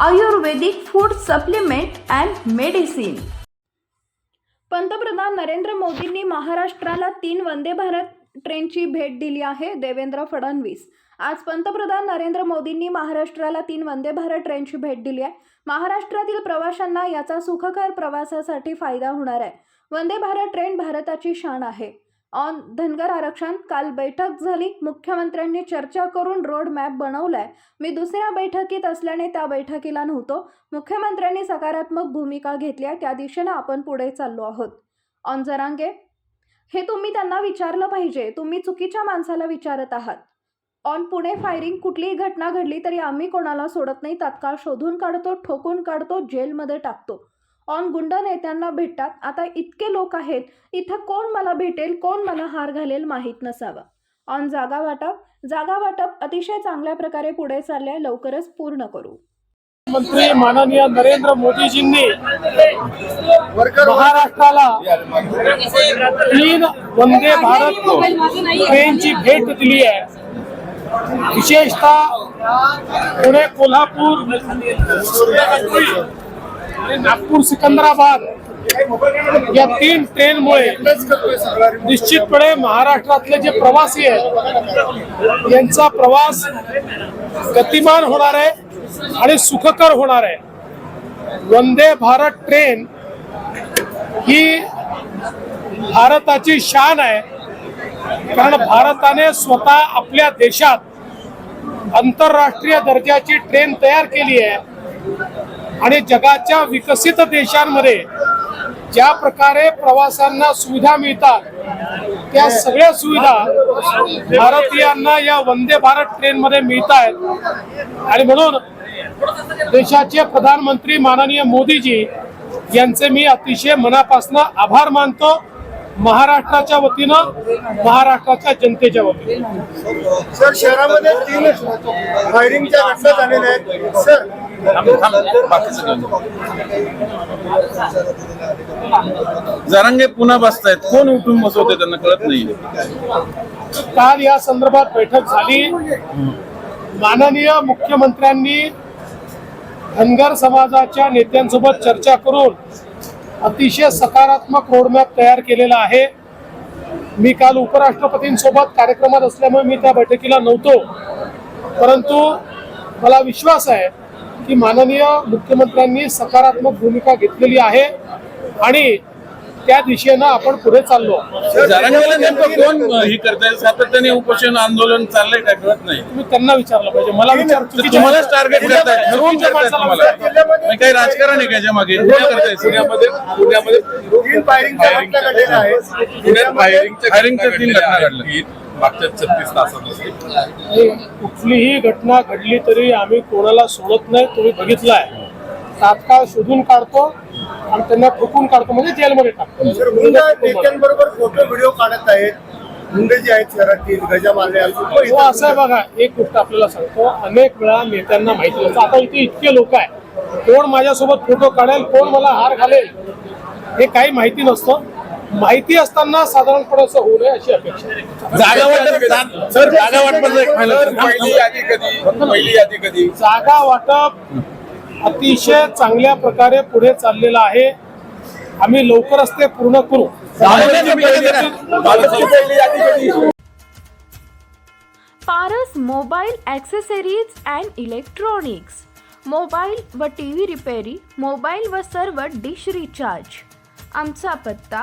Ayurvedic food supplement and medicine. पंतप्रधान नरेंद्र मोदींनी महाराष्ट्राला तीन वंदे भारत ट्रेनची भेट दिली आहे देवेंद्र फडणवीस. आज पंतप्रधान नरेंद्र मोदींनी महाराष्ट्राला तीन वंदे भारत ट्रेनची भेट दिली आहे. महाराष्ट्रातील प्रवाशांना याचा सुखकर प्रवासासाठी फायदा होणार आहे. वंदे भारत ट्रेन भारताची शान आहे. ऑन धनगर आरक्षण काल बैठक झाली. मुख्यमंत्र्यांनी चर्चा करून रोड मॅप बनवलाय. मी दुसऱ्या बैठकीत असल्याने त्या बैठकीला नव्हतो. मुख्यमंत्र्यांनी सकारात्मक भूमिका घेतल्या. त्या दिशेनं आपण पुढे चाललो आहोत. ऑन जरांगे हे तुम्ही त्यांना विचारलं पाहिजे. तुम्ही चुकीच्या माणसाला विचारत आहात. ऑन पुणे फायरिंग कुठलीही घटना घडली तरी आम्ही कोणाला सोडत नाही. तात्काळ शोधून काढतो ठोकून काढतो जेलमध्ये टाकतो. ऑन गुंड नेत्यांना भेटतात. आता इतके लोक आहेत इथं कोण मला भेटेल कोण मला हार घालेल माहीत नसावं. ऑन जागा वाटप जागा वाटप अतिशय चांगल्या प्रकारे पुढे चालले लवकरच पूर्ण करू. मंत्री माननीय नरेंद्र मोदीजींनी महाराष्ट्राला तीन वंदे भारत ट्रेनची भेट दिली आहे. विशेषतः पुणे कोल्हापूर आणि नागपूर सिकंदराबाद या तीन ट्रेनमुळे निश्चितपणे महाराष्ट्रातले जे प्रवासी आहेत यांचा प्रवास गतिमान होणार आहे आणि सुखकर होणार आहे. वंदे भारत ट्रेन ही भारताची शान आहे कारण भारताने स्वतः आपल्या देशात आंतरराष्ट्रीय दर्जाची ट्रेन तयार केली आहे. आणि जगाच्या विकसित देशांमध्ये ज्या प्रकारे प्रवासांना सुविधा मिळतात त्या सगळ्या सुविधा भारतीयांना या वंदे भारत ट्रेन मध्ये मिळत आहेत. आणि म्हणून देशाचे प्रधानमंत्री माननीय मोदीजी यांचे मी अतिशय मनापासून आभार मानतो. महाराष्ट्राच्या वतीनं महाराष्ट्राच्या जनतेच्या वतीनं. सर शहरामध्ये तीन फायरिंगच्या घटना झालेल्या आहेत. सर जरांगे पुन्हा बसतायत. कोण उठून बसवते त्यांना कळत नाही. काल या संदर्भात बैठक झाली. माननीय मुख्यमंत्र्यांनी धनगर समाजाच्या नेत्यांसोबत चर्चा करून अतिशय सकारात्मक रोडमॅप तयार केलेला आहे. मी काल उपराष्ट्रपतींसोबत कार्यक्रमात असल्यामुळे मी त्या बैठकीला नव्हतो. परंतु मला विश्वास आहे की माननीय मुख्यमंत्र्यांनी सकारात्मक भूमिका घेतलेली आहे आणि त्या दिशेनं आपण पुढे चाललो कोण ही करताय? सातत्याने उपोषण आंदोलन चाललंय काय कळत नाही. तुम्ही त्यांना विचारलं पाहिजे. मला विचार टार्गेट करताय. ठरवून काही राजकारण आहे का याच्या मागे करताय? पुण्यामध्ये पुण्यामध्ये तीन फायरिंगच्या घटना घडल्या मागच्या छत्तीस तासामध्ये कुठलीही घटना घडली तरी आम्ही कोणाला सोडत नाही तुम्ही बघितलाय. तात्काळ शोधून काढतो आणि त्यांना ठोकून काढतो म्हणजे जेलमध्ये टाकतो. फोटो व्हिडिओ काढत आहेत. गुंड जे आहेत शहरातील गजा मारले हो असं आहे बघा एक गोष्ट आपल्याला सांगतो. अनेक वेळा नेत्यांना माहिती नसतं. आता इथे इतके लोक आहे कोण माझ्यासोबत फोटो काढेल कोण मला हार घालेल हे काही माहिती नसतं. माहिती असताना साधारणपणे असं होऊ नये अशी अपेक्षा आहे. जागा वाटप सर जागा वाटपाचं एक पहिली फायनल यादी कधी? पहिली यादी कधी? जागा वाटप अतिशय चांगल्या प्रकारे पुढे चाललेलं आहे. आम्ही लवकरच ते पूर्ण करू. भारताची पहिली यादी. कधी? Paras mobile accessories and electronics. Mobile व टी व्ही रिपेरी मोबाईल व सर्व डिश रिचार्ज. आमचा पत्ता